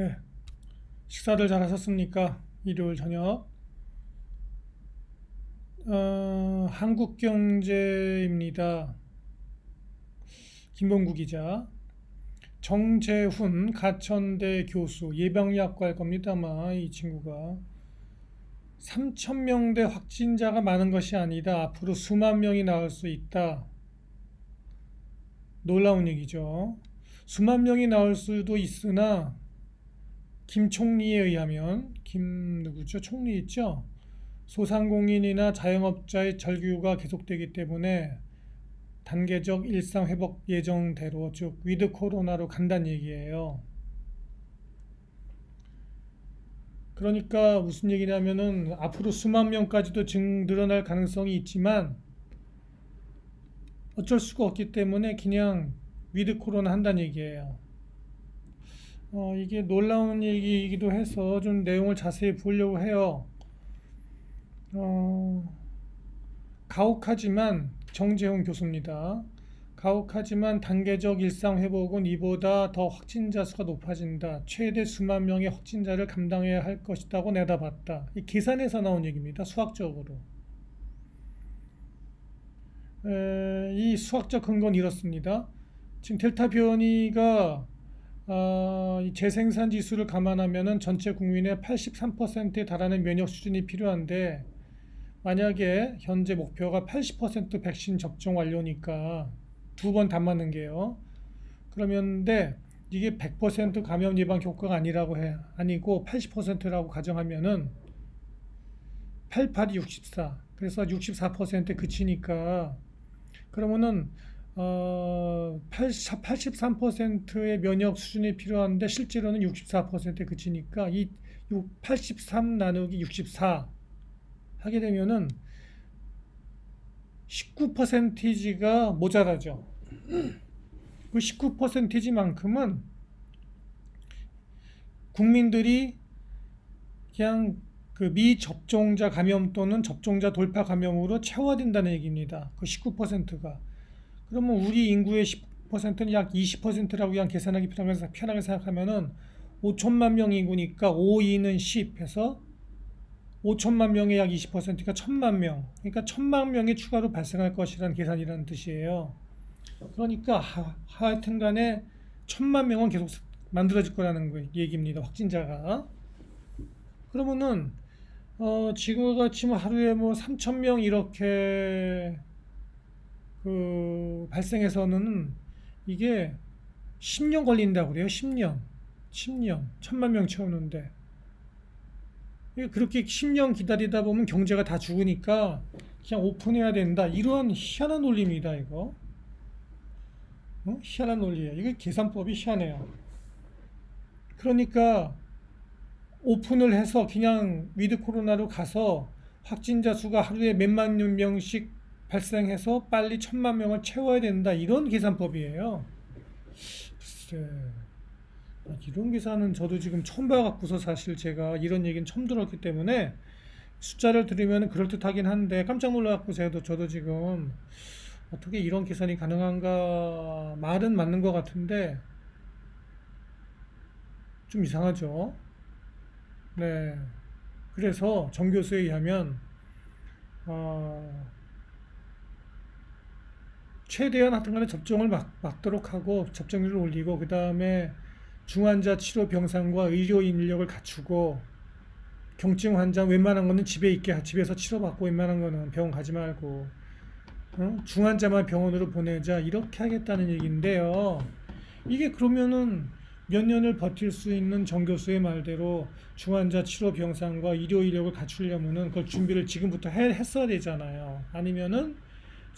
네. 식사들 잘 하셨습니까? 일요일 저녁. 어, 한국경제입니다. 김봉구 기자. 정재훈 가천대 교수 예방의학과 할 겁니다. 아마 이 친구가 3천 명대 확진자가 많은 것이 아니다. 앞으로 수만 명이 나올 수 있다. 놀라운 얘기죠. 수만 명이 나올 수도 있으나 김 총리에 의하면 김 누구죠? 총리 있죠? 소상공인이나 자영업자의 절규가 계속되기 때문에 단계적 일상 회복 예정대로 즉 위드 코로나로 간다는 얘기예요. 그러니까 무슨 얘기냐면은 앞으로 수만 명까지도 증 늘어날 가능성이 있지만 어쩔 수가 없기 때문에 그냥 위드 코로나 한다는 얘기예요. 어, 이게 놀라운 얘기이기도 해서 좀 내용을 자세히 보려고 해요. 어, 가혹하지만 정재훈 교수입니다. 가혹하지만 단계적 일상 회복은 이보다 더 확진자 수가 높아진다. 최대 수만 명의 확진자를 감당해야 할 것이라고 내다봤다. 이 계산에서 나온 얘기입니다. 수학적으로. 에, 이 수학적 근거는 이렇습니다. 지금 델타 변이가 어, 이 재생산 지수를 감안하면은 전체 국민의 83%에 달하는 면역 수준이 필요한데 만약에 현재 목표가 80% 백신 접종 완료니까 두 번 다 맞는 게요. 그러면데 이게 100% 감염 예방 효과가 아니라고 해 아니고 80%라고 가정하면은 88이 64 그래서 64%에 그치니까 그러면은 어, 80, 83%의 면역 수준이 필요한데 실제로는 64%에 그치니까 이 83 나누기 64 하게 되면은 19%가 모자라죠. 그 19%만큼은 국민들이 그냥 그 미접종자 감염 또는 접종자 돌파 감염으로 채워야 된다는 얘기입니다. 그 19%가. 그러면 우리 인구의 10%는 약 20%라고 그냥 계산하기 편하게, 편하게 생각하면은 5천만 명 인구니까 5, 2는 10 해서 5천만 명의 약 20%니까 1천만 명. 그러니까 1천만 명이 추가로 발생할 것이라는 계산이라는 뜻이에요. 그러니까 하, 하여튼 간에 1천만 명은 계속 만들어질 거라는 거 얘기입니다. 확진자가. 그러면은 어, 지금 같이 뭐 하루에 뭐 3천 명 이렇게 그 발생해서는 이게 10년 걸린다고 그래요. 10년. 10년. 천만 명 채우는데. 그렇게 10년 기다리다 보면 경제가 다 죽으니까 그냥 오픈해야 된다. 이러한 희한한 논리입니다, 이거. 어? 희한한 논리예요. 이게 계산법이 희한해요. 그러니까 오픈을 해서 그냥 위드 코로나로 가서 확진자 수가 하루에 몇만 명씩 발생해서 빨리 천만 명을 채워야 된다. 이런 계산법이에요. 글쎄. 이런 계산은 저도 지금 처음 봐갖고서 사실 제가 이런 얘기는 처음 들었기 때문에 숫자를 들으면 그럴 듯하긴 한데 깜짝 놀라갖고 저도, 저도 지금 어떻게 이런 계산이 가능한가 말은 맞는 것 같은데 좀 이상하죠. 네. 그래서 정 교수에 의하면 어, 최대한 하여튼간에 접종을 막, 막도록 하고 접종률을 올리고 그 다음에 중환자 치료 병상과 의료인 인력을 갖추고 경증 환자 웬만한 거는 집에 있게 집에서 치료받고 웬만한 거는 병원 가지 말고 어? 중환자만 병원으로 보내자 이렇게 하겠다는 얘기인데요. 이게 그러면은 몇 년을 버틸 수 있는 정 교수의 말대로 중환자 치료 병상과 의료 인력을 갖추려면은 그걸 준비를 지금부터 해, 했어야 되잖아요. 아니면은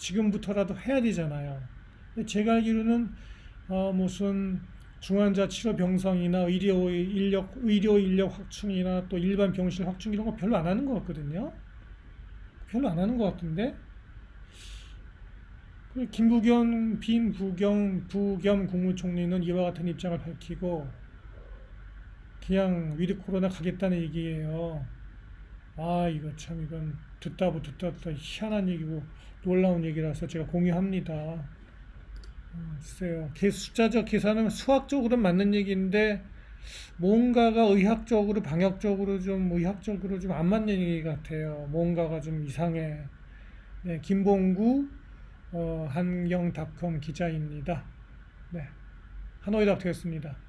지금부터라도 해야 되잖아요. 제가 알기로는 어, 무슨 중환자 치료 병상이나 의료 인력 의료 인력 확충이나 또 일반 병실 확충 이런 거 별로 안 하는 것 같거든요. 별로 안 하는 것 같은데. 그 김부겸 빈 부겸 부겸 국무총리는 이와 같은 입장을 밝히고 그냥 위드 코로나 가겠다는 얘기예요. 아 이거 참 이건 듣다 보 듣다 듣다 희한한 얘기고 놀라운 얘기라서 제가 공유합니다. 어, 글쎄요. 숫자적 계산은 수학적으로는 맞는 얘기인데 뭔가가 의학적으로 방역적으로 좀 의학적으로 좀 안 맞는 얘기 같아요. 뭔가가 좀 이상해. 네, 김봉구 어, 한경닷컴 기자입니다. 네, 하노이 닥터였습니다.